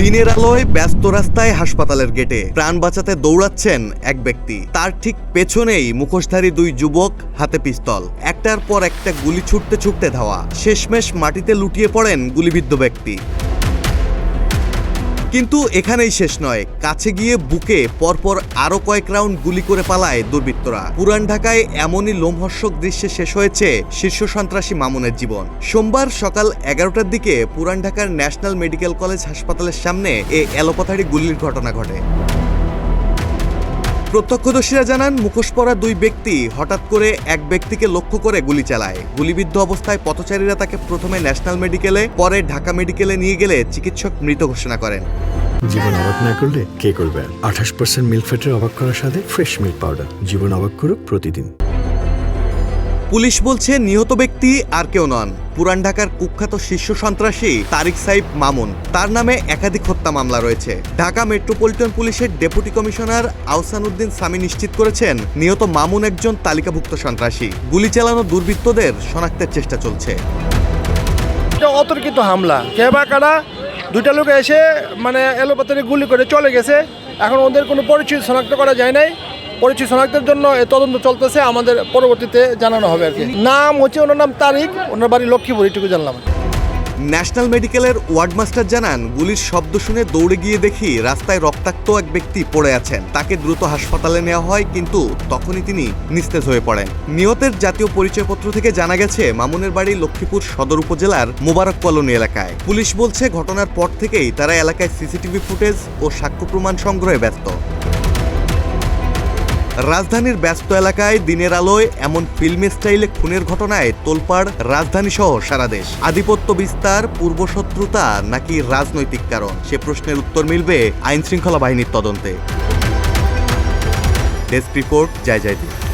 দিনের আলোয় ব্যস্ত রাস্তায় হাসপাতালের গেটে প্রাণ বাঁচাতে দৌড়াচ্ছেন এক ব্যক্তি। তার ঠিক পেছনেই মুখোশধারী দুই যুবক হাতে পিস্তল। একটার পর একটা গুলি ছুটতে ছুটতে ধাওয়া। শেষমেশ মাটিতে লুটিয়ে পড়েন গুলিবিদ্ধ ব্যক্তি। কিন্তু এখানেই শেষ নয়। কাছে গিয়ে বুকে পরপর আরও কয়েক রাউন্ড গুলি করে পালায় দুর্বৃত্তরা। পুরান ঢাকায় এমনই লোমহর্ষক দৃশ্যে শেষ হয়েছে শীর্ষ সন্ত্রাসী মামুনের জীবন। সোমবার সকাল এগারোটার দিকে পুরান ঢাকার ন্যাশনাল মেডিকেল কলেজ হাসপাতালের সামনে এ এলোপাথারি গুলির ঘটনা ঘটে। প্রত্যক্ষদর্শীরা জানান, মুখোশ পরা দুই ব্যক্তি হঠাৎ করে এক ব্যক্তিকে লক্ষ্য করে গুলি চালায়। গুলিবিদ্ধ অবস্থায় পথচারীরা তাকে প্রথমে ন্যাশনাল মেডিকেলে, পরে ঢাকা মেডিকেলে নিয়ে গেলে চিকিৎসক মৃত ঘোষণা করেন। জীবন অবাক না করলে কে করবে? আঠাশ পার্সেন্ট মিল্ক ফ্যাটের অবাক করার সাথে ফ্রেশ মিল্ক পাউডার জীবন অবাক করুক প্রতিদিন। পুলিশ বলছে নিহত ব্যক্তি আর কেউ নন। পুরান ঢাকার কুখ্যাত শীর্ষ সন্ত্রাসী তারিক সাইফ মামুন। তার নামে একাধিক হত্যা মামলা রয়েছে। ঢাকা মেট্রোপলিটন পুলিশের ডেপুটি কমিশনার আহসান উদ্দিন সামি নিশ্চিত করেছেন, নিহত মামুন একজন তালিকাভুক্ত সন্ত্রাসী। গুলি চালানো দুর্বৃত্তদের শনাক্তের চেষ্টা চলছে। অতর্কিত হামলা। কে বা কারা? দুইটা লোক এসে মানে এলোপাতারি গুলি করে চলে গেছে। এখন ওদের কোনো পরিচয় শনাক্ত করা যায় নাই। পরিচয় শনাক্তের জন্য তদন্ত চলতেছে, আমাদের পরবর্তীতে জানানো হবে আর কি। নাম হচ্ছে ওনার নাম তারিক, ওনার বাড়ি লক্ষ্মীপুর, এটুকু জানলাম। ন্যাশনাল মেডিকেলের ওয়ার্ড মাস্টার জানান, গুলির শব্দ শুনে দৌড়ে গিয়ে দেখি রাস্তায় রক্তাক্ত এক ব্যক্তি পড়ে আছেন। তাকে দ্রুত হাসপাতালে নেওয়া হয়, কিন্তু তখনই তিনি নিস্তেজ হয়ে পড়েন। নিহতের জাতীয় পরিচয়পত্র থেকে জানা গেছে, মামুনের বাড়ি লক্ষ্মীপুর সদর উপজেলার মোবারক কলোনি এলাকায়। পুলিশ বলছে, ঘটনার পর থেকেই তারা এলাকায় সিসিটিভি ফুটেজ ও সাক্ষ্য প্রমাণ সংগ্রহে ব্যস্ত। রাজধানীর ব্যস্ত এলাকায় দিনের আলোয় এমন ফিল্ম স্টাইলে খুনের ঘটনায় তোলপাড় রাজধানী সহ সারা দেশ। আধিপত্য বিস্তার, পূর্বশত্রুতা নাকি রাজনৈতিক কারণ? সে প্রশ্নের উত্তর মিলবে আইনশৃঙ্খলা বাহিনীর তদন্তে। Desk report, Joy Joydeep.